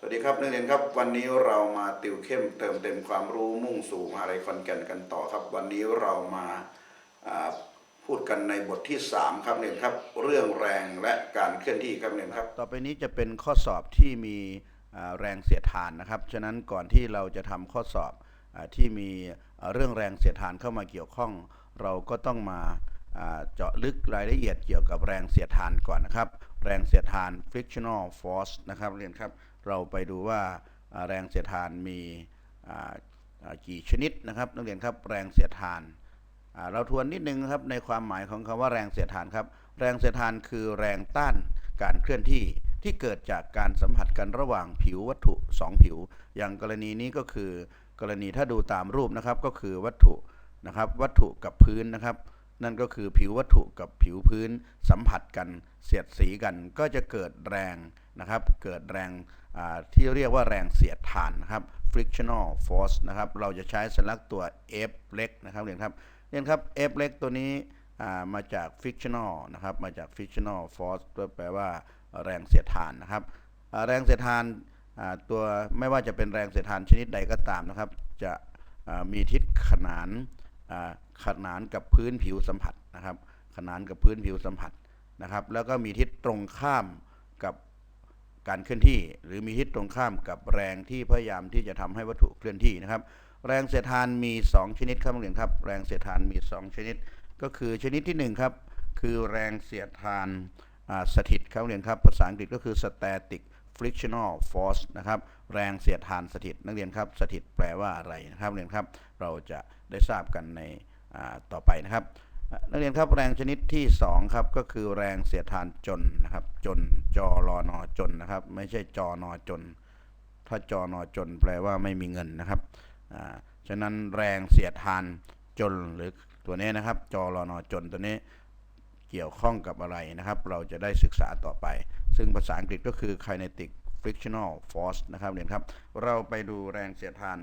สวัสดีครับนักเรียนครับ วันนี้เรามาติวเข้มเติมเต็มความรู้มุ่งสู่มหาลัยขอนแก่นกันต่อครับ วันนี้เรามาพูดกันในบทที่ 3 ครับเนี่ยครับเรื่องแรงและการเคลื่อนที่ครับเนี่ยครับ ต่อไปนี้จะเป็นข้อสอบที่มีแรงเสียดทานนะครับ ฉะนั้นก่อนที่เราจะทำข้อสอบอที่มีเรื่องแรงเสียดทานเข้ามาเกี่ยวข้อง เราก็ต้องมาเจาะลึกรายละเอียดเกี่ยวกับแรงเสียดทานก่อนนะครับ แรงเสียดทาน frictional force นะครับเรียนครับ เราไปดูว่าแรงเสียดทานมีกี่ชนิดนะครับนักเรียนครับแรงเสียดทานเราทวนนิดนึงครับในความหมายของคำว่าแรงเสียดทานครับ แรงเสียดทานคือแรงต้านการเคลื่อนที่ที่เกิดจากการสัมผัสกันระหว่างผิววัตถุ 2 ผิว อย่างกรณีนี้ก็คือกรณีถ้าดูตามรูปนะครับก็คือวัตถุนะครับวัตถุกับพื้นนะครับ นั่นก็คือผิววัตถุกับผิวพื้นสัมผัสกันเสียดสีกันก็จะเกิดแรงนะครับ เกิดแรงที่เรียกว่าแรงเสียดทานนะครับ frictional force นะครับ เราจะใช้สัญลักษณ์ตัว F เล็กนะครับเรียนครับเรียนครับ F เล็กตัวนี้มาจาก frictional นะครับ มาจาก frictional force ตัวแปลว่าแรงเสียดทานนะครับ แรงเสียดทานตัวไม่ว่าจะเป็นแรงเสียดทานชนิดใดก็ตามนะครับ จะมีทิศขนาน ขนานกับพื้นผิวสัมผัสนะครับ ขนานกับพื้นผิวสัมผัสนะครับ แล้วก็มีทิศตรงข้ามกับการเคลื่อนที่ หรือมีทิศตรงข้ามกับแรงที่พยายามที่จะทำให้วัตถุเคลื่อนที่นะครับ แรงเสียดทานมี 2 ชนิดครับเรียนครับ แรงเสียดทานมี 2 ชนิด ก็คือชนิดที่ 1 ครับ คือแรงเสียดทานสถิตครับเรียนครับ ภาษาอังกฤษก็คือ static frictional force นะครับแรงเสียดทานสถิตนักเรียนครับสถิตแปลว่าอะไรนะครับเรียนครับ เราจะได้ทราบกันใน ต่อไปนะครับ นักเรียนครับแรงชนิดที่ 2 ครับ ก็คือแรงเสียดทานจนนะครับ จนจอรอนอจนนะครับ ไม่ใช่จอนอจน ถ้าจอนอจน แปลว่าไม่มีเงินนะครับอ่าฉะนั้นแรงเสียดทานจนหรือตัวนี้นะครับ จอรอนอจนตัวนี้เกี่ยวข้องกับอะไรนะครับ เราจะได้ศึกษาต่อไป ซึ่งภาษาอังกฤษก็คือ kinetic frictional force นะครับเรียนครับ เราไปดูแรงเสียดทาน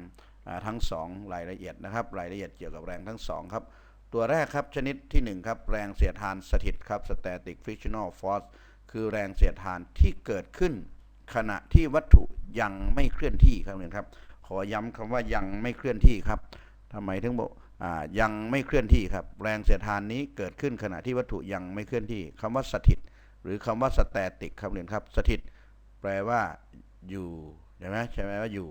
ทั้ง 2 รายละเอียดนะครับ รายละเอียดเกี่ยวกับแรงทั้ง 2 ครับ ตัวแรกครับชนิดที่ 1 ครับ แรงเสียดทานสถิตครับ static frictional force คือแรงเสียดทานที่เกิดขึ้น ขณะที่วัตถุยังไม่เคลื่อนที่ครับเรียนครับ ขอย้ำคำว่ายังไม่เคลื่อนที่ครับทำไมถึงบอกยังไม่เคลื่อนที่ครับ แรงเสียดทานนี้เกิดขึ้นขณะที่วัตถุยังไม่เคลื่อนที่คำว่าสถิต หรือคำว่าสแตติกครับเรียนครับสถิต แปลว่าอยู่ใช่ไหมใช่ไหมว่าอยู่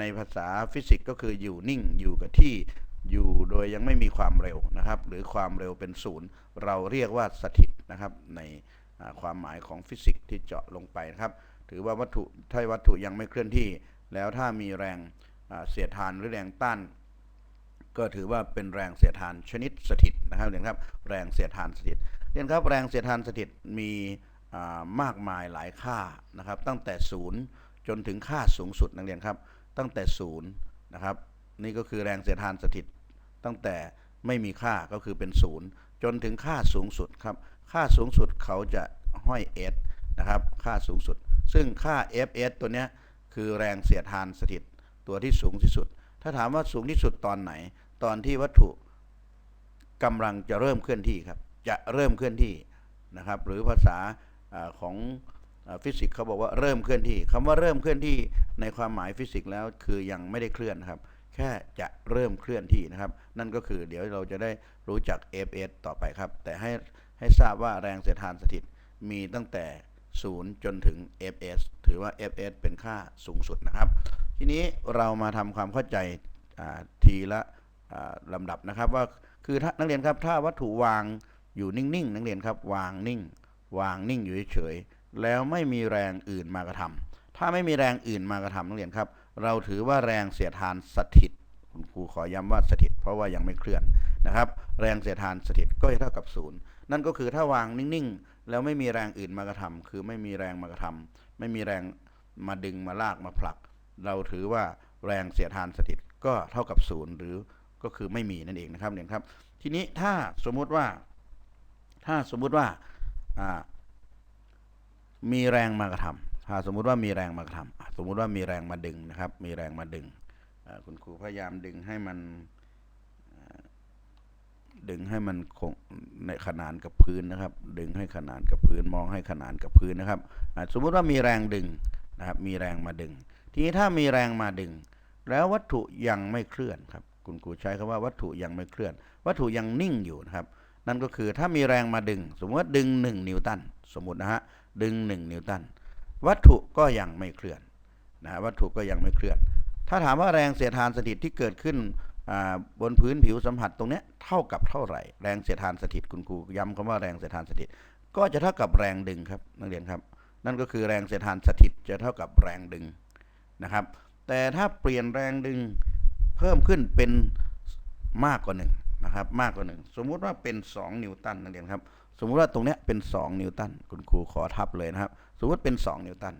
ในภาษาฟิสิกส์ก็คืออยู่นิ่งอยู่กับที่อยู่โดยยังไม่มีความเร็วนะครับ หรือความเร็วเป็นศูนย์เราเรียกว่าสถิตนะครับ ในความหมายของฟิสิกส์ที่เจาะลงไปนะครับ ถือว่าวัตถุถ้าวัตถุยังไม่เคลื่อนที่ แล้วถ้ามีแรงเสียดทานหรือแรงต้าน ก็ถือว่าเป็นแรงเสียดทานชนิดสถิตนะครับเรียนครับ แรงเสียดทานสถิตเรียนครับแรงเสียดทานสถิตมีมากมายหลายค่านะครับ ตั้งแต่ศูนย์จนถึงค่าสูงสุดนักเรียนครับ ตั้งแต่ศูนย์นะครับ นี่ก็คือแรงเสียดทานสถิต ตั้งแต่ไม่มีค่าก็คือเป็นศูนย์จนถึงค่าสูงสุดครับ ค่าสูงสุดเขาจะห้อย s นะครับ ค่าสูงสุด ซึ่งค่า fs ตัวนี้คือแรงเสียดทานสถิต ตัวที่สูงที่สุด ถ้าถามว่าสูงที่สุดตอนไหน ตอนที่วัตถุกำลังจะเริ่มเคลื่อนที่ครับ จะเริ่มเคลื่อนที่นะครับ หรือภาษาของ ฟิสิกส์เขาบอกว่าเริ่มเคลื่อนที่คำว่าเริ่มเคลื่อนที่ในความหมายฟิสิกส์แล้วคือยังไม่ได้เคลื่อนนครับ แค่จะเริ่มเคลื่อนที่นะครับ นั่นก็คือเดี๋ยวเราจะได้รู้จัก fs ต่อไปครับ แต่ให้ให้ทราบว่าแรงเสียดทานสถิตมีตั้งแต่ 0 จนถึง fs ถือว่า fs เป็นค่าสูงสุดนะครับ ทีนี้เรามาทำความเข้าใจทีละอ่าลำดับนะครับว่าคือถ้านักเรียนครับถ้าวัตถุวางอยู่นิ่งๆนักเรียนครับวางนิ่ง วางนิ่งอยู่เฉยๆ แล้วไม่มีแรงอื่นมากระทำถ้าไม่มีแรงอื่นมากระทำนักเรียนครับ เราถือว่าแรงเสียดทานสถิตคุณครูขอย้ำว่าสถิต เพราะว่ายังไม่เคลื่อนนะครับ แรงเสียดทานสถิตก็จะเท่ากับศูนย์นั่นก็คือถ้าวางนิ่งๆ แล้วไม่มีแรงอื่นมากระทำคือไม่มีแรงมากระทำไม่มีแรงมาดึงมาลากมาผลัก เราถือว่าแรงเสียดทานสถิตก็เท่ากับศูนย์หรือก็คือไม่มีนั่นเองนะครับเนี่ยครับ ทีนี้ถ้าสมมุติว่า ถ้าสมมุติว่า มีแรงมากระทำถ้าสมมุติว่ามีแรงมากระทำสมมุติว่ามีแรงมาดึงนะครับ มีแรงมาดึงคุณครูพยายามดึงให้มันดึงให้มันคงในขนานกับพื้นนะครับ ดึงให้ขนานกับพื้นมองให้ขนานกับพื้นนะครับสมมุติว่ามีแรงดึงนะครับ มีแรงมาดึง ทีนี้ถ้ามีแรงมาดึง แล้ววัตถุยังไม่เคลื่อนครับ คุณครูใช้คำว่าวัตถุยังไม่เคลื่อน วัตถุยังนิ่งอยู่นะครับ นั่นก็คือถ้ามีแรงมาดึง สมมติว่าดึง 1 นิวตันสมมตินะฮะ ดึง 1 นิวตัน วัตถุก็ยังไม่เคลื่อนนะวัตถุก็ยังไม่เคลื่อน ถ้าถามว่าแรงเสียดทานสถิตที่เกิดขึ้นบนพื้นผิวสัมผัสตรงนี้เท่ากับเท่าไหร่ แรงเสียดทานสถิตคุณครูย้ำคำว่าแรงเสียดทานสถิต ก็จะเท่ากับแรงดึงครับนักเรียนครับ นั่นก็คือแรงเสียดทานสถิตจะเท่ากับแรงดึงนะครับ แต่ถ้าเปลี่ยนแรงดึงเพิ่มขึ้นเป็นมากกว่าหนึ่งนะครับมากกว่าหนึ่งสมมุติว่าเป็น 2 นิวตันนักเรียนครับ สมมุติว่าตรงเนี้ยเป็น 2 นิวตันคุณครูขอทับเลยนะครับ สมมติเป็น 2 นิวตัน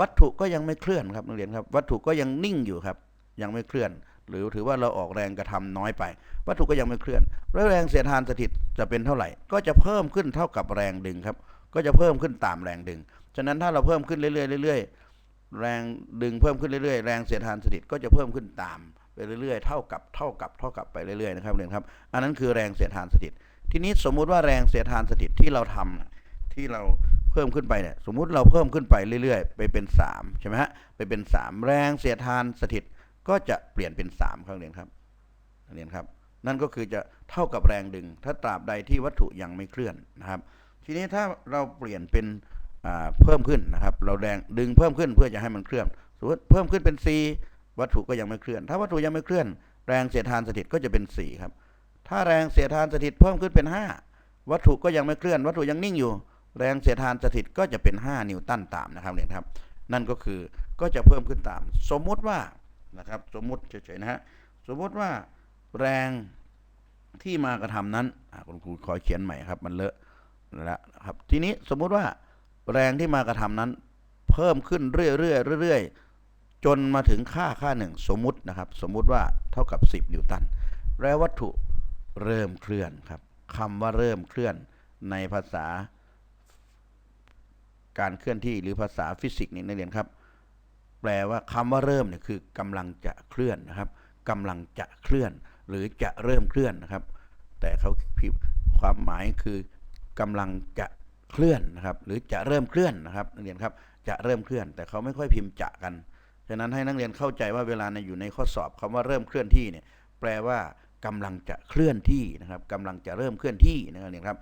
วัตถุก็ยังไม่เคลื่อนครับนักเรียนครับ วัตถุก็ยังนิ่งอยู่ครับ ยังไม่เคลื่อน หรือถือว่าเราออกแรงกระทำน้อยไป วัตถุก็ยังไม่เคลื่อนแล้วแรงเสียดทานสถิตจะเป็นเท่าไหร่ ก็จะเพิ่มขึ้นเท่ากับแรงดึงครับ ก็จะเพิ่มขึ้นตามแรงดึง ฉะนั้นถ้าเราเพิ่มขึ้นเรื่อยๆเรื่อยๆแรงดึงเพิ่มขึ้นเรื่อยๆ แรงเสียดทานสถิตก็จะเพิ่มขึ้นตามไปเรื่อยๆ เท่ากับเท่ากับเท่ากับไปเรื่อยๆนะครับเรียนครับ อันนั้นคือแรงเสียดทานสถิต ทีนี้สมมุติว่าแรงเสียดทานสถิตที่เราทำน่ะที่เราเพิ่มขึ้นไปเนี่ยสมมุติเราเพิ่มขึ้นไปเรื่อยๆ ไปเป็น3ใช่ไหมฮะไปเป็น 3 แรงเสียดทานสถิตก็จะเปลี่ยนเป็น3ครับเรียนครับเรียนครับ นั่นก็คือจะเท่ากับแรงดึง ถ้าตราบใดที่วัตถุยังไม่เคลื่อนนะครับ ทีนี้ถ้าเราเปลี่ยนเป็นเพิ่มขึ้นนะครับ เราแรงดึงเพิ่มขึ้นเพื่อจะให้มันเคลื่อนสมมติเพิ่มขึ้นเป็น 4 วัตถุก็ยังไม่เคลื่อน ถ้าวัตถุยังไม่เคลื่อน แรงเสียดทานสถิตก็จะเป็น4ครับ ถ้าแรงเสียดทานสถิตเพิ่มขึ้นเป็น 5 วัตถุก็ยังไม่เคลื่อน วัตถุยังนิ่งอยู่ แรงเสียดทานสถิตก็จะเป็น 5 นิวตันตามนะครับเนี่ยครับ นั่นก็คือก็จะเพิ่มขึ้นตาม สมมุติว่านะครับสมมุติเฉยๆนะฮะสมมุติว่าแรงที่มากระทำนั้นคุณครูขอเขียนใหม่ครับ มันเลอะแล้วนะครับทีนี้สมมุติว่าแรงที่มากระทำนั้น เพิ่มขึ้นเรื่อยๆเรื่อยๆจนมาถึงค่าค่าหนึ่งสมมุตินะครับ สมมุติว่าเท่ากับ 10 นิวตัน แล้ววัตถุ เริ่มเคลื่อนครับคำว่าเริ่มเคลื่อนในภาษา การเคลื่อนที่หรือภาษาฟิสิกส์นี่นักเรียนครับ แปลว่าคำว่าเริ่มเนี่ยคือกำลังจะเคลื่อนนะครับกำลังจะเคลื่อน หรือจะเริ่มเคลื่อนนะครับ แต่เขาพิมพ์ความหมายคือกำลังจะเคลื่อนนะครับ หรือจะเริ่มเคลื่อนนะครับ นักเรียนครับจะเริ่มเคลื่อน แต่เขาไม่ค่อยพิมพ์จะกันฉะนั้นให้นักเรียนเข้าใจว่าเวลาในอยู่ในข้อสอบคำว่าเริ่มเคลื่อนที่เนี่ยแปลว่า กำลังจะเคลื่อนที่นะครับกำลังจะเริ่มเคลื่อนที่นะครับเนี่ยครับ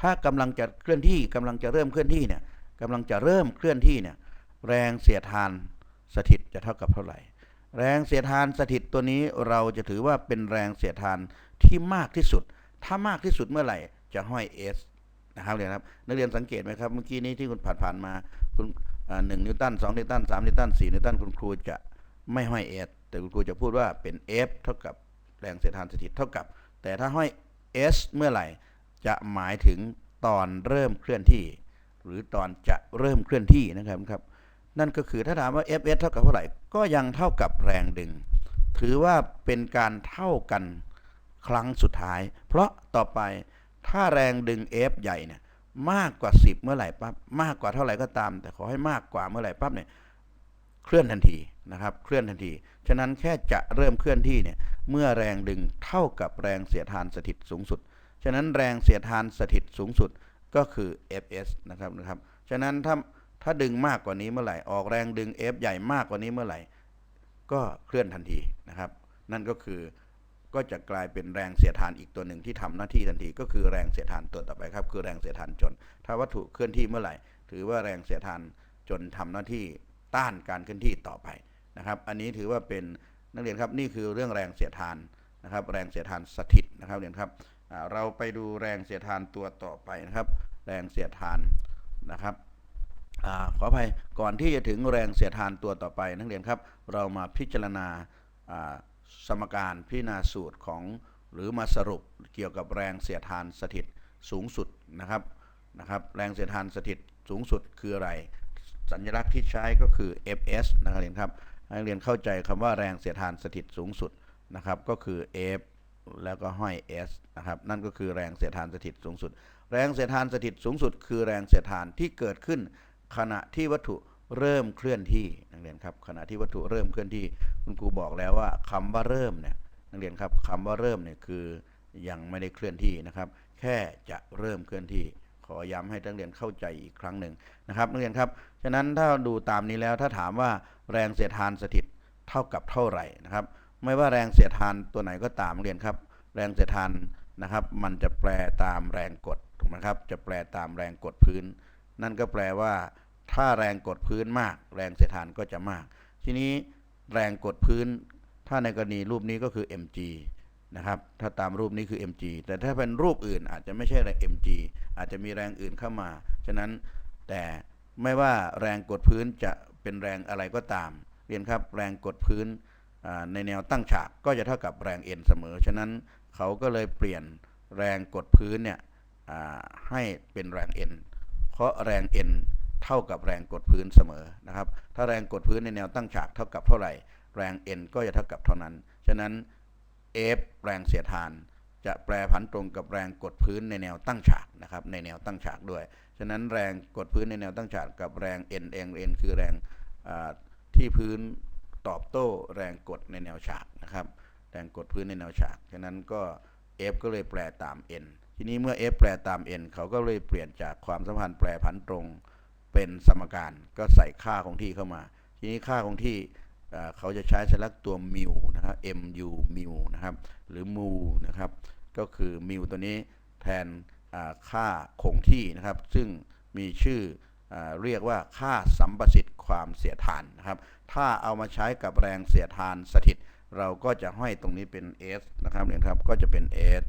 ถ้ากำลังจะเคลื่อนที่กำลังจะเริ่มเคลื่อนที่เนี่ยกำลังจะเริ่มเคลื่อนที่เนี่ยแรงเสียดทานสถิตจะเท่ากับเท่าไหร่ แรงเสียดทานสถิตตัวนี้เราจะถือว่าเป็นแรงเสียดทานที่มากที่สุด ถ้ามากที่สุดเมื่อไหร่จะห้อย S นะครับเรียนครับนักเรียนสังเกตไหมครับเมื่อกี้นี้ที่คุณผ่านผ่านมาคุณหนึ่งนิวตันสองนิวตันสามนิวตันสี่นิวตันคุณครูจะไม่ห้อย S แต่คุณครูจะพูดว่าเป็น F เท่ากับ แรงเสียดทานสถิตเท่ากับ แต่ถ้าห้อย S เมื่อไหร่ จะหมายถึงตอนเริ่มเคลื่อนที่ หรือตอนจะเริ่มเคลื่อนที่นะครับครับนั่นก็คือถ้าถามว่า Fs เท่ากับเท่าไหร่ ก็ยังเท่ากับแรงดึง ถือว่าเป็นการเท่ากันครั้งสุดท้าย เพราะต่อไปถ้าแรงดึง F ใหญ่เนี่ยมากกว่า 10 เมื่อไหร่ปั๊บมากกว่าเท่าไหร่ก็ตาม แต่ขอให้มากกว่าเมื่อไหร่ปั๊บเนี่ยเคลื่อนทันที นะครับเคลื่อนทันที ฉะนั้นแค่จะเริ่มเคลื่อนที่เนี่ยเมื่อแรงดึงเท่ากับแรงเสียดทานสถิตสูงสุด ฉะนั้นแรงเสียดทานสถิตสูงสุดก็คือ Fs นะครับนะครับ ฉะนั้นถ้าถ้าดึงมากกว่านี้เมื่อไหร่ออกแรงดึง F ใหญ่มากกว่านี้เมื่อไหร่ ก็เคลื่อนทันทีนะครับ นั่นก็คือก็จะกลายเป็นแรงเสียดทานอีกตัวหนึ่งที่ทำหน้าที่ทันที ก็คือแรงเสียดทานตัวต่อไปครับ คือแรงเสียดทานจน ถ้าวัตถุเคลื่อนที่เมื่อไหร่ ถือว่าแรงเสียดทานจนทำหน้าที่ต้านการเคลื่อนที่ต่อไป นะครับ อันนี้ถือว่าเป็นนักเรียนครับนี่คือเรื่องแรงเสียดทานนะครับ แรงเสียดทานสถิตนะครับเรียนครับเราไปดูแรงเสียดทานตัวต่อไปนะครับ แรงเสียดทานนะครับอขออภัยก่อนที่จะถึงแรงเสียดทานตัวต่อไป นักเรียนครับ เรามาพิจารณาสมการพิจารณาสูตรของหรือมาสรุปเกี่ยวกับแรงเสียดทานสถิตสูงสุดนะครับนะครับแรงเสียดทานสถิตสูงสุดคืออะไร สัญลักษณ์ที่ใช้ก็คือ Fs นะครับเรียนครับ ให้เรียนเข้าใจคำว่าแรงเสียดทานสถิตสูงสุดนะครับ ก็คือ F แล้วก็ห้อย S นะครับ นั่นก็คือแรงเสียดทานสถิตสูงสุด แรงเสียดทานสถิตสูงสุด คือแรงเสียดทานที่เกิดขึ้น ขณะที่วัตถุเริ่มเคลื่อนที่นักเรียนครับขณะที่วัตถุเริ่มเคลื่อนที่ คุณครูบอกแล้วว่าคำว่าเริ่มเนี่ยนักเรียนครับคำว่าเริ่มเนี่ยคือยังไม่ได้เคลื่อนที่นะครับ แค่จะเริ่มเคลื่อนที่ ขอย้ำให้นักเรียนเข้าใจอีกครั้งหนึ่งนะครับนักเรียนครับฉะนั้นถ้าดูตามนี้แล้วถ้าถามว่า แรงเสียดทานสถิตเท่ากับเท่าไหร่นะครับ ไม่ว่าแรงเสียดทานตัวไหนก็ตามเรียนครับ แรงเสียดทานนะครับ มันจะแปลตามแรงกดถูกไหมครับ จะแปลตามแรงกดพื้น นั่นก็แปลว่า ถ้าแรงกดพื้นมาก แรงเสียดทานก็จะมาก ทีนี้แรงกดพื้น ถ้าในกรณีรูปนี้ก็คือ mg นะครับ ถ้าตามรูปนี้คือ mg แต่ถ้าเป็นรูปอื่นอาจจะไม่ใช่แรง mg อาจจะมีแรงอื่นเข้ามา ฉะนั้นแต่ไม่ว่าแรงกดพื้นจะ เป็นแรงอะไรก็ตาม เรียนครับแรงกดพื้นในแนวตั้งฉากก็จะเท่ากับแรง n เสมอ ฉะนั้นเขาก็เลยเปลี่ยนแรงกดพื้นเนี่ยให้เป็นแรง n เพราะแรง n เท่ากับแรงกดพื้นเสมอนะครับ ถ้าแรงกดพื้นในแนวตั้งฉากเท่ากับเท่าไหร่ แรง n ก็จะเท่ากับเท่านั้น ฉะนั้น F แรงเสียดทาน จะแปรผันตรงกับแรงกดพื้นในแนวตั้งฉากนะครับ ในแนวตั้งฉากด้วย ฉะนั้นแรงกดพื้นในแนวตั้งฉากกับแรง N แรง N คือแรงที่พื้นตอบโต้แรงกดในแนวฉากนะครับ แรงกดพื้นในแนวฉาก ฉะนั้นก็ F ก็เลยแปลตาม N ทีนี้เมื่อ F แปลตาม N เขาก็เลยเปลี่ยนจากความสัมพันธ์แปรผันตรงเป็นสมการ ก็ใส่ค่าคงที่เข้ามา ทีนี้ค่าคงที่เขาจะใช้สัญลักษณ์ตัวมิวนะครับ mu มิวนะครับ หรือมูนะครับ ก็คือมิวตัวนี้แทน ค่าคงที่นะครับ ซึ่งมีชื่ออเรียกว่าค่าสัมประสิทธิ์ความเสียทานนะครับ ถ้าเอามาใช้กับแรงเสียทานสถิต เราก็จะห้อยตรงนี้เป็น s นะครับเนี่ยครับก็จะเป็น s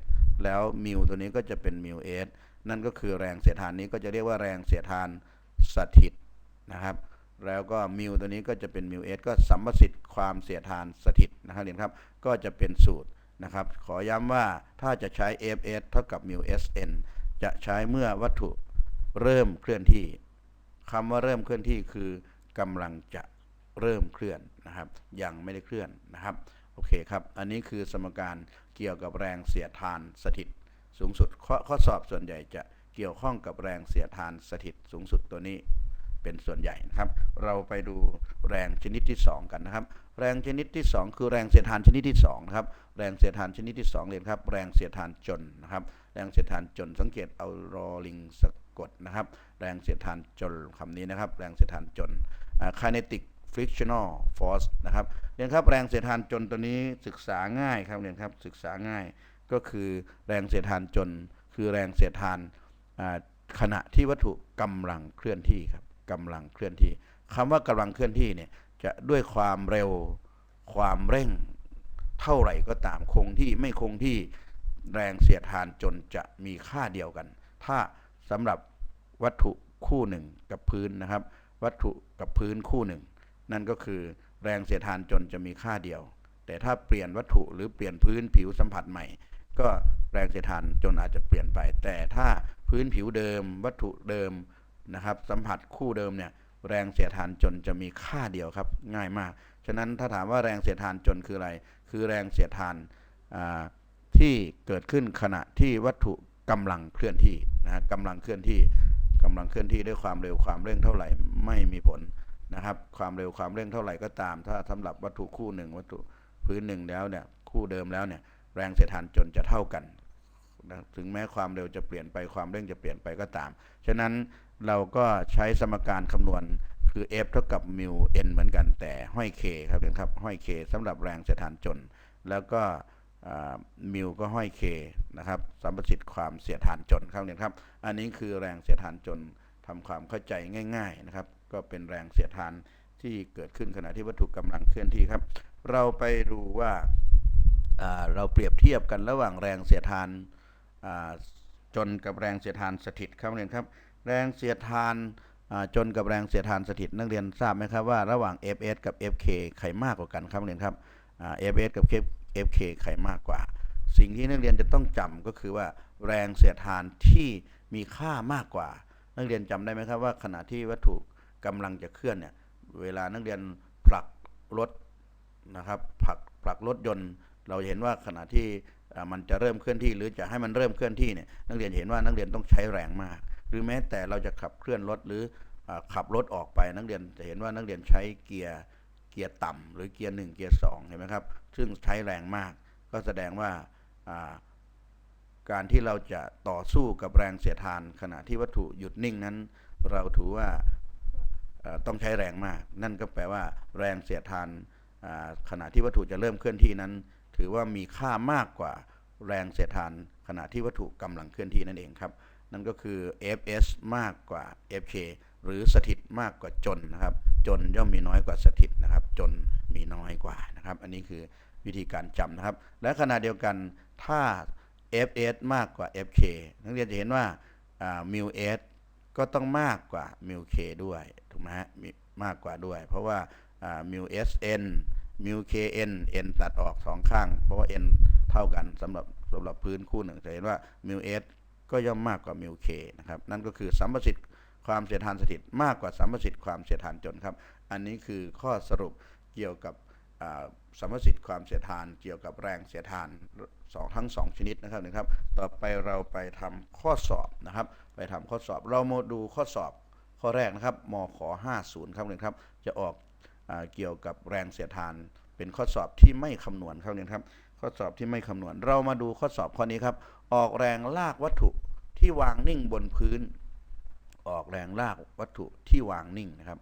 แล้วมิวตัวนี้ก็จะเป็นมิว s นั่นก็คือแรงเสียทานนี้ก็จะเรียกว่าแรงเสียทานสถิตนะครับ แล้วก็มิวตัวนี้ก็จะเป็นมิว s ก็สัมประสิทธิ์ความเสียทานสถิตนะครับเรียนครับ ก็จะเป็นสูตร นะครับ ขอย้ำว่าถ้าจะใช้ fs เท่ากับมิว sn จะใช้เมื่อวัตถุเริ่มเคลื่อนที่คำว่าเริ่มเคลื่อนที่คือกำลังจะเริ่มเคลื่อนนะครับ ยังไม่ได้เคลื่อนนะครับ โอเคครับ อันนี้คือสมการเกี่ยวกับแรงเสียดทานสถิตสูงสุดข้อข้อสอบส่วนใหญ่จะเกี่ยวข้องกับแรงเสียดทานสถิตสูงสุดตัวนี้ เป็นส่วนใหญ่นะครับ เราไปดูแรงชนิดที่ 2 กันนะครับ แรงชนิดที่ 2 คือแรงเสียดทานชนิดที่2นะครับ แรงเสียดทานชนิดที่2เรียครับ แรงเสียดทานจนนะครับ แรงเสียดทานจนสังเกตเอารอลิงสะกดนะครับ แรงเสียดทานจนคำนี้นะครับ แรงเสียดทานจน kinetic frictional force นะครับเรียนครับ แรงเสียดทานจนตัวนี้ศึกษาง่ายครับเรียนครับศึกษาง่ายก็คือแรงเสียดทานจน คือแรงเสียดทานขณะที่วัตถุกำลังเคลื่อนที่ครับ กำลังเคลื่อนที่คำว่ากำลังเคลื่อนที่เนี่ยจะด้วยความเร็วความเร่งเท่าไหร่ก็ตามคงที่ไม่คงที่แรงเสียดทานจนจะมีค่าเดียวกัน ถ้าสำหรับวัตถุคู่หนึ่งกับพื้นนะครับ วัตถุกับพื้นคู่หนึ่ง นั่นก็คือแรงเสียดทานจนจะมีค่าเดียว แต่ถ้าเปลี่ยนวัตถุหรือเปลี่ยนพื้นผิวสัมผัสใหม่ ก็แรงเสียดทานจนอาจจะเปลี่ยนไป แต่ถ้าพื้นผิวเดิม วัตถุเดิม นะครับสัมผัสคู่เดิมเนี่ยแรงเสียดทานจนจะมีค่าเดียวครับง่ายมาก ฉะนั้นถ้าถามว่าแรงเสียดทานจนคืออะไร คือแรงเสียดทานอ่าที่เกิดขึ้นขณะที่วัตถุกำลังเคลื่อนที่นะกำลังเคลื่อนที่กำลังเคลื่อนที่ด้วยความเร็วความเร่งเท่าไหร่ไม่มีผลนะครับ ความเร็วความเร่งเท่าไหร่ก็ตาม ถ้าสำหรับวัตถุคู่หนึ่งวัตถุพื้นหนึ่งแล้วเนี่ยคู่เดิมแล้วเนี่ยแรงเสียดทานจนจะเท่ากัน ถึงแม้ความเร็วจะเปลี่ยนไปความเร่งจะเปลี่ยนไปก็ตาม ฉะนั้นเราก็ใช้สมการคำนวณคือ F เท่ากับมิว n เหมือนกันแต่ห้อย k ครับเรียนครับห้อย k สำหรับแรงเสียดทานจน แล้วก็มิวก็ห้อย k นะครับสัมประสิทธิ์ความเสียดทานจนครับเรียนครับ อันนี้คือแรงเสียดทานจนทำความเข้าใจง่าย ๆนะครับ ก็เป็นแรงเสียดทานที่เกิดขึ้นขณะที่วัตถุกำลังเคลื่อนที่ครับ เราไปดูว่าเราเปรียบเทียบกันระหว่างแรงเสียดทาน จนกับแรงเสียดทานสถิตครับนักเรียนครับ แรงเสียดทานจนกับแรงเสียดทานสถิตนักเรียนทราบไหมครับว่าระหว่าง Fs กับ Fk ใครมากกว่ากันครับนักเรียนครับอ่า Fs กับ Fk ใครมากกว่า สิ่งที่นักเรียนจะต้องจำก็คือว่าแรงเสียดทานที่มีค่ามากกว่า นักเรียนจำได้ไหมครับว่าขณะที่วัตถุกำลังจะเคลื่อนเนี่ยเวลานักเรียนผลักรถนะครับผลักผลักรถยนต์ เราเห็นว่าขณะที่ มันจะเริ่มเคลื่อนที่ หรือจะให้มันเริ่มเคลื่อนที่เนี่ยนักเรียนเห็นว่านักเรียนต้องใช้แรงมาก หรือแม้แต่เราจะขับเคลื่อนรถหรือขับรถออกไป นักเรียนจะเห็นว่านักเรียนใช้เกียร์เกียร์ต่ำหรือเกียร์หนึ่งเกียร์สองเห็นไหมครับซึ่งใช้แรงมาก ก็แสดงว่าการที่เราจะต่อสู้กับแรงเสียดทาน ขณะที่วัตถุหยุดนิ่งนั้น เราถือว่าต้องใช้แรงมาก นั่นก็แปลว่า แรงเสียดทานขณะที่วัตถุจะเริ่มเคลื่อนที่นั้น ถือว่ามีค่ามากกว่าแรงเสียดทานขณะที่วัตถุกำลังเคลื่อนที่นั่นเองครับ นั่นก็คือ Fs มากกว่า Fk หรือสถิตมากกว่าจนนะครับ จนย่อมมีน้อยกว่าสถิตนะครับ จนมีน้อยกว่านะครับ อันนี้คือวิธีการจำนะครับ และขณะเดียวกันถ้า Fs มากกว่า Fk นักเรียนจะเห็นว่ามิว s ก็ต้องมากกว่ามิว k ด้วยถูกไหมฮะมากกว่าด้วย เพราะว่ามิว sn มิว kn n ตัดออกสองข้าง เพราะว่า n เท่ากันสำหรับสำหรับพื้นคู่หนึ่งจะเห็นว่ามิว s ก็ย่อมมากกว่ามิว k นะครับ นั่นก็คือสัมประสิทธิ์ความเสียดทานสถิตมากกว่าสัมประสิทธิ์ความเสียดทานจนครับ อันนี้คือข้อสรุปเกี่ยวกับอ่าสัมประสิทธิ์ความเสียดทาน เกี่ยวกับแรงเสียดทานสองทั้งสองชนิดนะครับนะครับ ต่อไปเราไปทำข้อสอบนะครับ ไปทำข้อสอบเรามาดูข้อสอบข้อแรกนะครับมข50ครับเลยครับ จะออก เกี่ยวกับแรงเสียดทาน เป็นข้อสอบที่ไม่คำนวณครับเลยครับ ข้อสอบที่ไม่คำนวณ เรามาดูข้อสอบข้อนี้ครับ ออกแรงลากวัตถุที่วางนิ่งบนพื้น ออกแรงลากวัตถุที่วางนิ่งนะครับ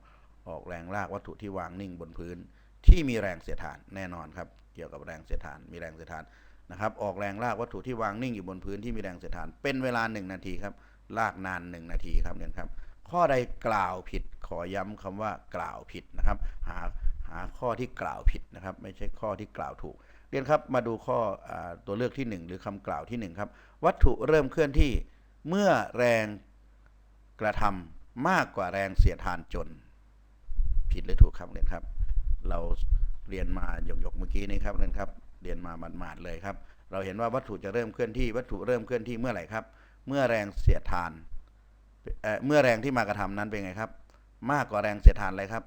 ออกแรงลากวัตถุที่วางนิ่งบนพื้น ที่มีแรงเสียดทานแน่นอนครับ เกี่ยวกับแรงเสียดทาน มีแรงเสียดทานนะครับ ออกแรงลากวัตถุที่วางนิ่งอยู่บนพื้นที่มีแรงเสียดทาน เป็นเวลา 1 นาทีครับ ลากนาน 1 นาทีครับเนี่ยครับ ข้อใดกล่าวผิด ขอย้ำคำว่ากล่าวผิดนะครับ หาหาข้อที่กล่าวผิดนะครับ ไม่ใช่ข้อที่กล่าวถูก เรียนครับมาดูข้ออตัวเลือกที่ 1 หรือคำกล่าวที่ 1 ครับ วัตถุเริ่มเคลื่อนที่เมื่อแรงกระทำมากกว่าแรงเสียดทานจน ผิดหรือถูกครับเรียนครับ เราเรียนมาหยกๆเมื่อกี้นี้ครับเรียนครับเรียนมาหมาดๆเลยครับ เราเห็นว่าวัตถุจะเริ่มเคลื่อนที่ วัตถุเริ่มเคลื่อนที่เมื่อไหร่ครับ เมื่อแรงเสียดทานเเมื่อแรงที่มากระทำนั้นเป็นไงครับ มากกว่าแรงเสียดทานอะไรครับ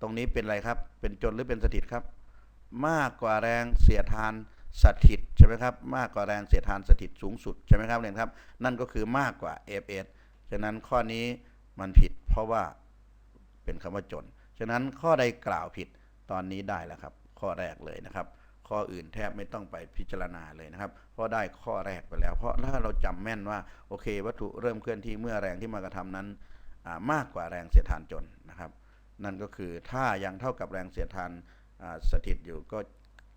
ตรงนี้เป็นอะไรครับ เป็นจนหรือเป็นสถิตครับ มากกว่าแรงเสียดทานสถิตใช่ไหมครับ มากกว่าแรงเสียดทานสถิตสูงสุดใช่ไหมครับเรียนครับ นั่นก็คือมากกว่า Fs ฉะนั้นข้อนี้มันผิดเพราะว่าเป็นคำว่าจน ฉะนั้นข้อใดกล่าวผิดตอนนี้ได้แล้วครับ ข้อแรกเลยนะครับ ข้ออื่นแทบไม่ต้องไปพิจารณาเลยนะครับเพราะได้ข้อแรกไปแล้ว เพราะถ้าเราจำแม่นว่าโอเค วัตถุเริ่มเคลื่อนที่เมื่อแรงที่มากระทำนั้น มากกว่าแรงเสียดทานจนนะครับ นั่นก็คือถ้ายังเท่ากับแรงเสียดทานสถิตอยู่ก็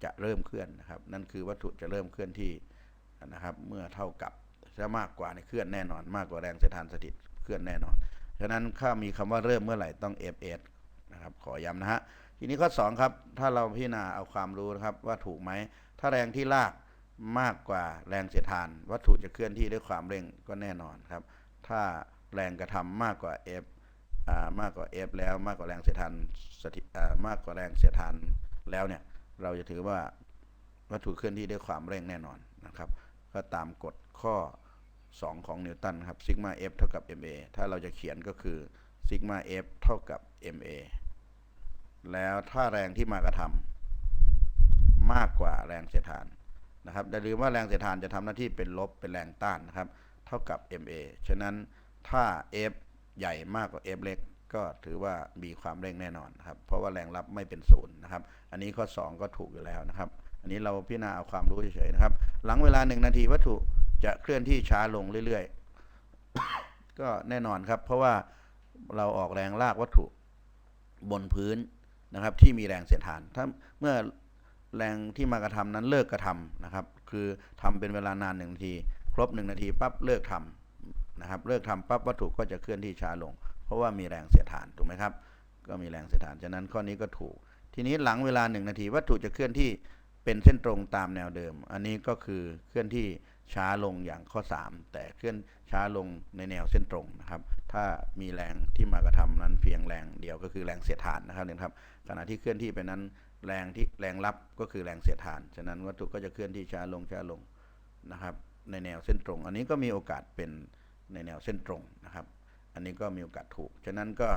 จะเริ่มเคลื่อนนะครับ นั่นคือวัตถุจะเริ่มเคลื่อนที่นะครับเมื่อเท่ากับจะมากกว่าในเคลื่อนแน่นอน มากกว่าแรงเสียดทานสถิตเคลื่อนแน่นอนฉะนั้นถ้ามีคำว่าเริ่มเมื่อไหร่ต้อง F8 นะครับขอย้ำนะฮะทีนี้ข้อ2ครับถ้าเราพิจารณาเอาความรู้นะครับว่าถูกไหมถ้าแรงที่ลากมากกว่าแรงเสียดทาน วัตถุจะเคลื่อนที่ด้วยความเร่งก็แน่นอนครับ ถ้า แรงกระทำมากกว่า F อ่ามากกว่า F แล้วมากกว่าแรงเสียดทานมากกว่าแรงเสียดทานแล้วเนี่ยเราจะถือว่าวัตถุเคลื่อนที่ด้วยความเร่งแน่นอนนะครับ ก็ตามกฎข้อ 2 ของนิวตันครับซิกมา F เท่ากับ ma ถ้าเราจะเขียนก็คือซิกมา F เท่ากับ ma แล้วถ้าแรงที่มากระทำมากกว่าแรงเสียดทานนะครับอย่าลืมว่าแรงเสียดทานจะทำหน้าที่เป็นลบเป็นแรงต้านนะครับ เท่ากับ ma ฉะนั้น ถ้า F ใหญ่มากกว่า F เล็กก็ถือว่ามีความเร่งแน่นอนครับ เพราะว่าแรงรับไม่เป็นศูนย์นะครับ อันนี้ข้อ 2 ก็ถูกอยู่แล้วนะครับ อันนี้เราพิจารณาเอาความรู้เฉยๆนะครับ หลังเวลา 1 นาทีวัตถุจะเคลื่อนที่ช้าลงเรื่อยๆ ก็แน่นอนครับ เพราะว่าเราออกแรงลากวัตถุบนพื้นนะครับ ที่มีแรงเสียดทาน ถ้าเมื่อแรงที่มากระทำนั้นเลิกกระทำนะครับ คือทำเป็นเวลานานหนึ่งนาที ครบหนึ่งนาทีปั๊บเลิกทำ นะครับเลิกทำปั๊บวัตถุก็จะเคลื่อนที่ช้าลง เพราะว่ามีแรงเสียดทานถูกไหมครับ ก็มีแรงเสียดทานฉะนั้นข้อนี้ก็ถูก ทีนี้หลังเวลาหนึ่งนาทีวัตถุจะเคลื่อนที่เป็นเส้นตรงตามแนวเดิม อันนี้ก็คือเคลื่อนที่ช้าลงอย่างข้อ 3 แต่เคลื่อนช้าลงในแนวเส้นตรงนะครับ ถ้ามีแรงที่มากระทำนั้นเพียงแรงเดียวก็คือแรงเสียดทานนะครับเนี่ยครับขณะที่เคลื่อนที่ไปนั้นแรงที่แรงรับก็คือแรงเสียดทาน ฉะนั้นวัตถุก็จะเคลื่อนที่ช้าลงช้าลงนะครับ ในแนวเส้นตรง อันนี้ก็มีโอกาสเป็น ในแนวเส้นตรงนะครับ อันนี้ก็มีโอกาสถูก ฉะนั้นก็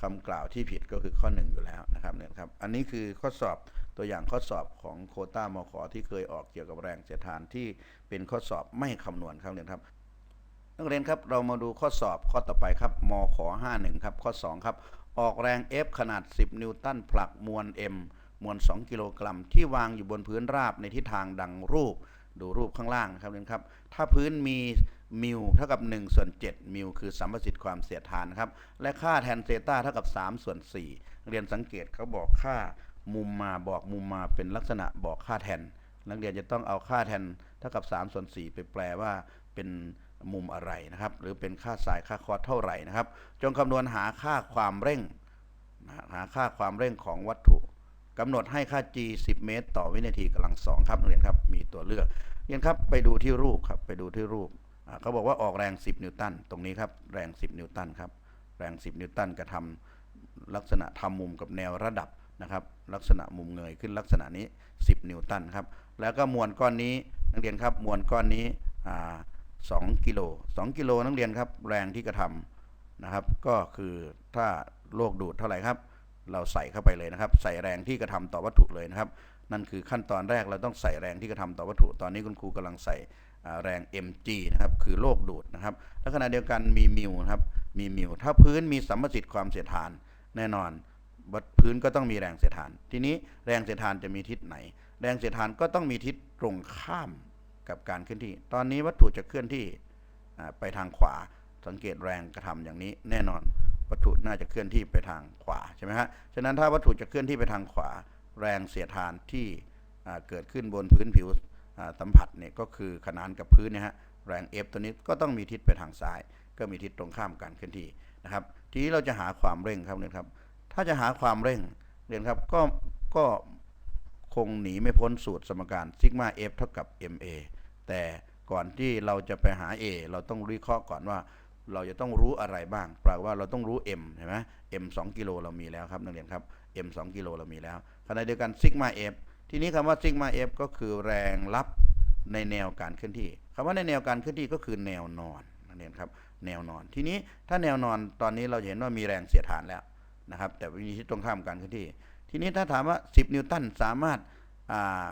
คำกล่าวที่ผิดก็คือข้อหนึ่งอยู่แล้วนะครับเนี่ยครับ อันนี้คือข้อสอบตัวอย่างข้อสอบของโคต้ามขที่เคยออกเกี่ยวกับแรงเสียดทานที่เป็นข้อสอบไม่คำนวณครับเนี่ยครับนักเรียนครับเรามาดูข้อสอบข้อต่อไปครับมข51ครับข้อ 2 ครับ ออกแรง F ขนาด 10 นิวตันผลักมวล M มวล 2 กิโลกรัม ที่วางอยู่บนพื้นราบในทิศทางดังรูป ดูรูปข้างล่างนะครับเรียนครับ ถ้าพื้นมี มิวเท่ากับ1ส่วน7มิวคือสัมประสิทธิ์ความเสียดทานครับ และค่าแทนเซตาเท่ากับ3ส่วน4เรียนสังเกตเขาบอกค่ามุมมาบอกมุมมาเป็นลักษณะบอกค่าแทน นักเรียนจะต้องเอาค่าแทนเท่ากับ3ส่วน4ไปแปลว่าเป็นมุมอะไรนะครับ หรือเป็นค่าสายค่าคอสเท่าไหร่นะครับ จงคำนวณหาค่าความเร่ง หาค่าความเร่งของวัตถุกำหนดให้ค่า g 10 เมตร ต่อวินาทีกำลังสองครับนักเรียนครับมีตัวเลือกเรียนครับไปดูที่รูปครับไปดูที่รูป เขาบอกว่าออกแรง 10 นิวตันตรงนี้ครับแรง 10 นิวตันครับแรง 10 นิวตันกระทำลักษณะทำมุมกับแนวระดับนะครับ ลักษณะมุมเงยขึ้นลักษณะนี้ 10 นิวตันครับแล้วก็มวลก้อนนี้นักเรียนครับมวลก้อนนี้อ่า2กิโล2กิโลนักเรียนครับแรงที่กระทำนะครับ ก็คือถ้าโลกดูดเท่าไหร่ครับ เราใส่เข้าไปเลยนะครับ ใส่แรงที่กระทำต่อวัตถุเลยนะครับ นั่นคือขั้นตอนแรกเราต้องใส่แรงที่กระทำต่อวัตถุ ตอนนี้คุณครูกำลังใส่ แรง mg นะครับคือโลกดูดนะครับและขณะเดียวกันมีมิวครับมีมิวถ้าพื้นมีสัมประสิทธิ์ความเสียดทานแน่นอนวัดพื้นก็ต้องมีแรงเสียดทาน ทีนี้แรงเสียดทานจะมีทิศไหน แรงเสียดทานก็ต้องมีทิศตรงข้ามกับการเคลื่อนที่ ตอนนี้วัตถุจะเคลื่อนที่ไปทางขวาสังเกตแรงกระทำอย่างนี้แน่นอนวัตถุน่าจะเคลื่อนที่ไปทางขวาใช่ไหมฮะฉะนั้นถ้าวัตถุจะเคลื่อนที่ไปทางขวา แรงเสียดทานที่เกิดขึ้นบนพื้นผิว สัมผัสเนี่ยก็คือขนานกับพื้นนี่ยฮะแรง F ตัวนี้ก็ต้องมีทิศไปทางซ้าย ก็มีทิศตรงข้ามการเคลื่อนที่นะครับ ทีนี้เราจะหาความเร่งครับเรียนครับ ถ้าจะหาความเร่งเรียนครับก็ก็คงหนีไม่พ้นสูตรสมการซิกมา F เท่ากับ ma แต่ก่อนที่เราจะไปหา a เราต้องวิเคราะห์ก่อนว่า เราจะต้องรู้อะไรบ้างแปลว่าเราต้องรู้ m เห็นไหม m 2กิโลเรามีแล้วครับนักเรียนครับ m 2กิโลเรามีแล้วขณะเดียวกันซิกมา f ทีนี้คำว่าซิกมา f ก็คือแรงรับในแนวการเคลื่อนที่คำว่าในแนวการเคลื่อนที่ก็คือแนวนอนนักเรียนครับแนวนอน ทีนี้ถ้าแนวนอนตอนนี้เราเห็นว่ามีแรงเสียดทานแล้วนะครับ แต่วิธีที่ตรงข้ามการเคลื่อนที่ ทีนี้ถ้าถามว่า 10 นิวตันสามารถา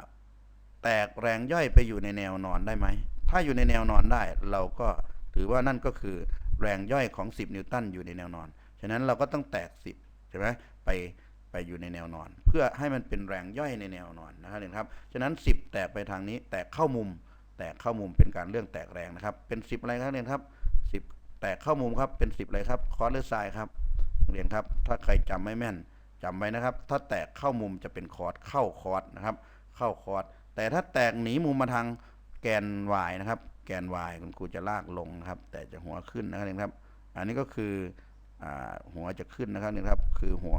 แตกแรงย่อยไปอยู่ในแนวนอนได้ไหมถ้าอยู่ในแนวนอนได้ เราก็ถือว่านั่นก็คือแรงย่อยของ 10 นิวตันอยู่ในแนวนอน ฉะนั้นเราก็ต้องแตก 10 ใช่ไหมไป ไปอยู่ในแนวนอน เพื่อให้มันเป็นแรงย่อยในแนวนอนนะครับเห็นครับฉะนั้น 10 แตกไปทางนี้ แตกเข้ามุม แตกเข้ามุมเป็นการเรื่องแตกแรงนะครับ เป็น 10 อะไรครับเรียนครับ 10 แตกเข้ามุมครับเป็น 10 อะไรครับคอร์สหรือไซครับเรียนครับ ถ้าใครจำไม่แม่นจำไว้นะครับ ถ้าแตกเข้ามุมจะเป็นคอร์สเข้าคอร์สนะครับ เข้าคอร์สแต่ถ้าแตกหนีมุมมาทางแกน y นะครับ แกน y คุณครูจะลากลงนะครับ แต่จะหัวขึ้นนะครับเรียนครับ อันนี้ก็คือ หัวจะขึ้นนะครับนี่ครับ คือหัว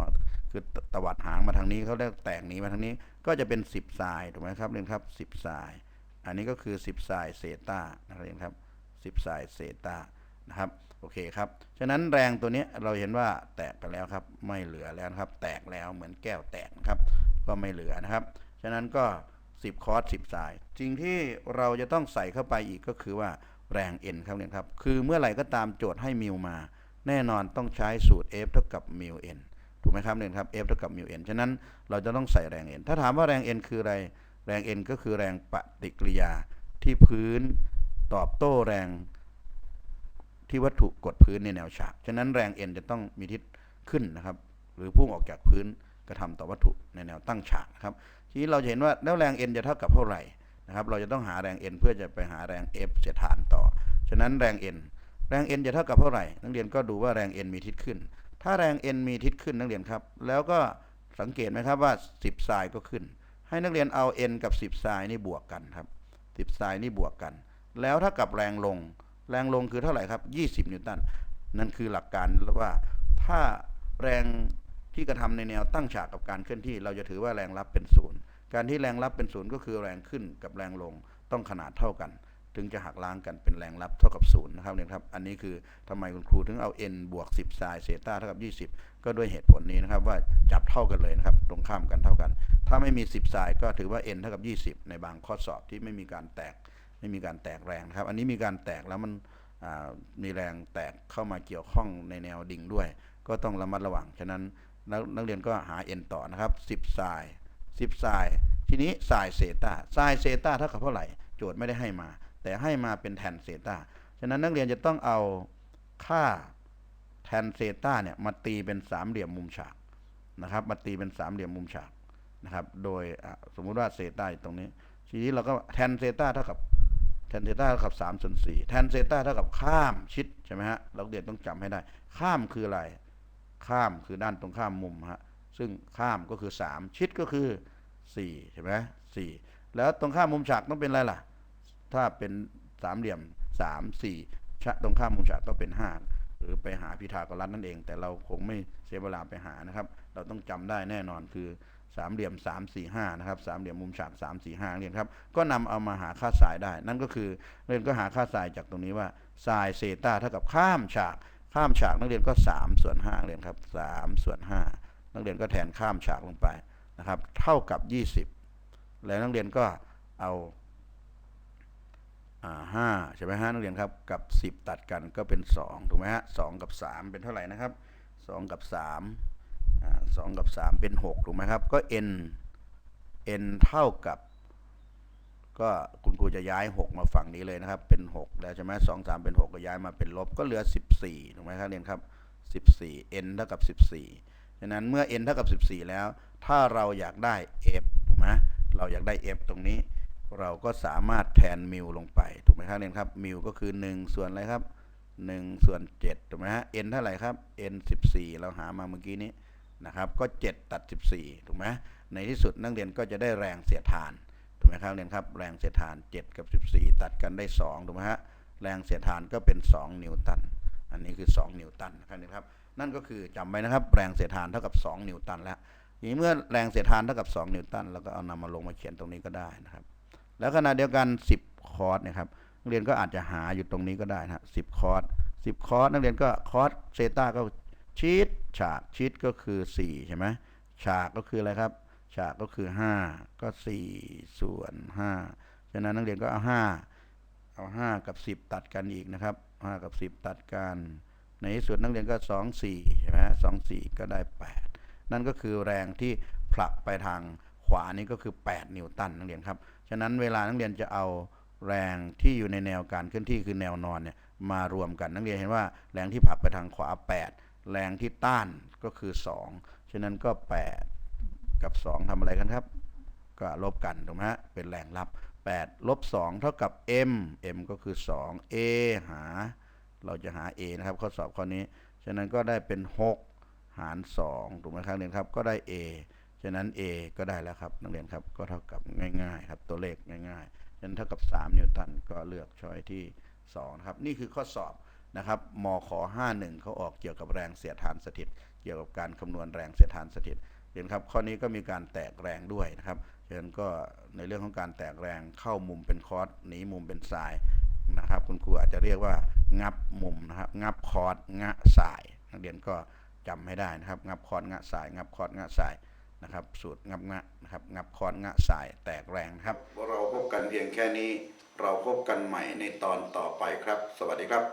คือตวัดหางมาทางนี้เขาเรียกแตกหนีมาทางนี้ก็จะเป็น10ไซน์ถูกไหมครับเรียนครับ10ไซน์อันนี้ก็คือ10ไซน์เซตานะครับเรียนครับ10ไซน์เซตานะครับโอเคครับฉะนั้นแรงตัวนี้เราเห็นว่าแตกไปแล้วครับ ไม่เหลือแล้วครับ แตกแล้วเหมือนแก้วแตกครับ ก็ไม่เหลือนะครับ ฉะนั้นก็ 10 คอร์ส10สายสิ่งที่เราจะต้องใส่เข้าไปอีกก็คือว่าแรง N ครับเนี่ยครับ คือเมื่อไหร่ก็ตามโจทย์ให้มิวมา แน่นอนต้องใช้สูตร F เท่ากับมิว N ถูกไหมครับเนี่ยครับ F เท่ากับมิว N ฉะนั้นเราจะต้องใส่แรง N ถ้าถามว่าแรง N คืออะไร แรง N ก็คือแรงปฏิกิริยาที่พื้นตอบโต้แรงที่วัตถุกดพื้นในแนวฉาก ฉะนั้นแรง N จะต้องมีทิศขึ้นนะครับ หรือพุ่งออกจากพื้นกระทำต่อวัตถุในแนวตั้งฉากนะครับ ทีนี้เราจะเห็นว่าแล้วแรง N จะเท่ากับเท่าไหร่นะครับ เราจะต้องหาแรง N เพื่อจะไปหาแรง F เสียดทานต่อ ฉะนั้นแรง N แรง N จะเท่ากับเท่าไหร่ นักเรียนก็ดูว่าแรง N มีทิศขึ้น ถ้าแรง N มีทิศขึ้นนักเรียนครับ แล้วก็สังเกตไหมครับว่า 10ไซน์ก็ขึ้น ให้นักเรียนเอา N กับ 10ไซน์นี่บวกกันครับ10ไซน์นี่บวกกัน แล้วถ้ากับแรงลง แรงลงคือเท่าไหร่ครับ 20 นิวตัน นั่นคือหลักการว่าถ้าแรงที่กระทำในแนวตั้งฉากกับการเคลื่อนที่ เราจะถือว่าแรงรับเป็นศูนย์การที่แรงรับเป็นศูนย์ก็คือแรงขึ้นกับแรงลงต้องขนาดเท่ากัน ถึงจะหักล้างกันเป็นแรงรับเท่ากับศูนย์นะครับเนี่ยครับ อันนี้คือทำไมคุณครูถึงเอา n บวก10ไซน์เซต้าเท่ากับ 20 ก็ด้วยเหตุผลนี้นะครับว่าจับเท่ากันเลยนะครับ ตรงข้ามกันเท่ากัน ถ้าไม่มี 10ไซน์ก็ถือว่า n เท่ากับ 20 ในบางข้อสอบที่ไม่มีการแตกไม่มีการแตกแรงนะครับ อันนี้มีการแตกแล้วมันมีแรงแตกเข้ามาเกี่ยวข้องในแนวดิ่งด้วย ก็ต้องระมัดระวังฉะนั้นนักนักเรียนก็หา n ต่อนะครับ10ไซน์10ไซน์ทีนี้ไซน์เซต้าไซน์เซต้าเท่ากับเท่าไหร่โจทย์ไม่ได้ให้มา แต่ให้มาเป็นแทนเซตาฉะนั้นนักเรียนจะต้องเอาค่าแทนเซตาเนี่ยมาตีเป็นสามเหลี่ยมมุมฉากนะครับ มาตีเป็นสามเหลี่ยมมุมฉากนะครับ โดยสมมุติว่าเซตาตรงนี้ ทีนี้เราก็แทนเซต้าเท่ากับแทนเซต้าเท่ากับสามส่วนสี่แทนเซต้าเท่ากับข้ามชิดใช่ไหมฮะเราเรียนต้องจำให้ได้ ข้ามคืออะไร ข้ามคือด้านตรงข้ามมุมฮะซึ่งข้ามก็คือสามชิดก็คือสี่ใช่ไหมสี่แล้วตรงข้ามมุมฉากต้องเป็นอะไรล่ะ ถ้าเป็นสามเหลี่ยมสามสี่ชะตรงข้ามมุมฉากก็เป็นห้าหรือไปหาพิธากรัสนั่นเอง แต่เราคงไม่เสียเวลาไปหานะครับ เราต้องจำได้แน่นอนคือสามเหลี่ยมสามสี่ห้านะครับสามเหลี่ยมมุมฉากสามสี่ห้าเรียนครับ ก็นำเอามาหาค่าสายได้ นั่นก็คือเรียนก็หาค่าสายจากตรงนี้ว่าสายเซต้าเท่ากับข้ามฉาก ข้ามฉากนักเรียนก็สามส่วนห้าเรียนครับสามส่วนห้านักเรียนก็แทนข้ามฉากลงไปนะครับ เท่ากับยี่สิบแล้วนักเรียนก็เอา ห้าใช่ไหมฮะนักเรียนครับกับสิบตัดกันก็เป็นสองถูกไหมฮะสองกับสามเป็นเท่าไหร่นะครับสองกับสามอ่าสองกับสามเป็นหกถูกไหมครับ ก็ n n เท่ากับ ก็คุณครูจะย้ายหกมาฝั่งนี้เลยนะครับ เป็นหกแล้วใช่ไหมสองสามเป็นหกก็ย้ายมาเป็นลบก็เหลือสิบสี่ถูกไหมครับเรียนครับสิบสี่ n เท่ากับสิบสี่ฉะนั้นเมื่อ n เท่ากับสิบสี่แล้ว ถ้าเราอยากได้ f ถูกไหมเราอยากได้ f ตรงนี้ เราก็สามารถแทนมิวลงไป ถูกไหมครับเรียนครับมิวก็คือ 1 ส่วนอะไรครับ 1 ส่วน7ถูกไหมฮะ n เท่าไหร่ครับ n 14 เราหามาเมื่อกี้นี้นะครับ ก็ 7 ตัด 14 ถูกไหมในที่สุดนักเรียนก็จะได้แรงเสียดทาน ถูกไหมครับเรียนครับ แรงเสียดทาน 7 กับ 14 ตัดกันได้ 2 ถูกไหมฮะ แรงเสียดทานก็เป็น 2 นิวตัน อันนี้คือ 2 นิวตันนะครับนี่ครับ นั่นก็คือจำไว้นะครับ แรงเสียดทานเท่ากับ 2 นิวตันแล้วทีนี้เมื่อแรงเสียดทานเท่ากับ 2 นิวตันเราก็เอานำมาลงมาเขียนตรงนี้ก็ได้นะครับ แล้วขณะเดียวกัน 10 คอร์สนะครับนักเรียนก็อาจจะหาอยู่ตรงนี้ก็ได้นะสิบคอร์สสิบคอร์สนักเรียนก็คอร์สเซต้าก็ชีตฉากชีตก็คือ4ใช่ไหมฉากก็คืออะไรครับ ฉากก็คือ 5 ก็ 4 ส่วน 5 ฉะนั้นนักเรียนก็เอา5เอา 5 กับ 10 ตัดกันอีกนะครับ 5 กับ 10 ตัดกัน ในที่สุดนักเรียนก็ 2 4ใช่ไหมสองสี่ก็ได้ 8 นั่นก็คือแรงที่ผลักไปทางขวานี่ก็คือ 8 นิวตันนักเรียนครับ ฉะนั้นเวลานักเรียนจะเอาแรงที่อยู่ในแนวการเคลื่อนที่คือแนวนอนเนี่ยมารวมกันนักเรียนเห็นว่าแรงที่ผลักไปทางขวา 8 แรงที่ต้านก็คือ 2 ฉะนั้นก็ 8 กับ 2ทำอะไรกันครับ ก็ลบกันถูกไหมฮะเป็นแรงรับ 8 ลบ 2 เท่ากับ m m ก็คือ 2 a หา เราจะหา a นะครับข้อสอบข้อนี้ ฉะนั้นก็ได้เป็น 6 หาร2ถูกไหมครับเรียนครับก็ได้ a ฉะนั้น a ก็ได้แล้วครับนักเรียนครับก็เท่ากับง่ายๆครับตัวเลขง่ายๆฉะนั้นเท่ากับ 3 นิวตันก็เลือกช้อยที่2นะครับนี่คือข้อสอบนะครับมข51เขาออกเกี่ยวกับแรงเสียดทานสถิต เกี่ยวกับการคำนวณแรงเสียดทานสถิตเห็นครับข้อนี้ก็มีการแตกแรงด้วยนะครับฉะนั้นก็ในเรื่องของการแตกแรงเข้ามุมเป็นคอร์สหนีมุมเป็นสายนะครับคุณครูอาจจะเรียกว่างับมุมนะครับงับคอร์สงะสาย นักเรียนก็จำให้ได้นะครับ งับคอร์สงะสาย งับคอร์สงะสาย นะครับ สูตรงับงะนะครับงับคอร์งะสายแตกแรงครับ เราพบกันเพียงแค่นี้ เราพบกันใหม่ในตอนต่อไปครับ สวัสดีครับ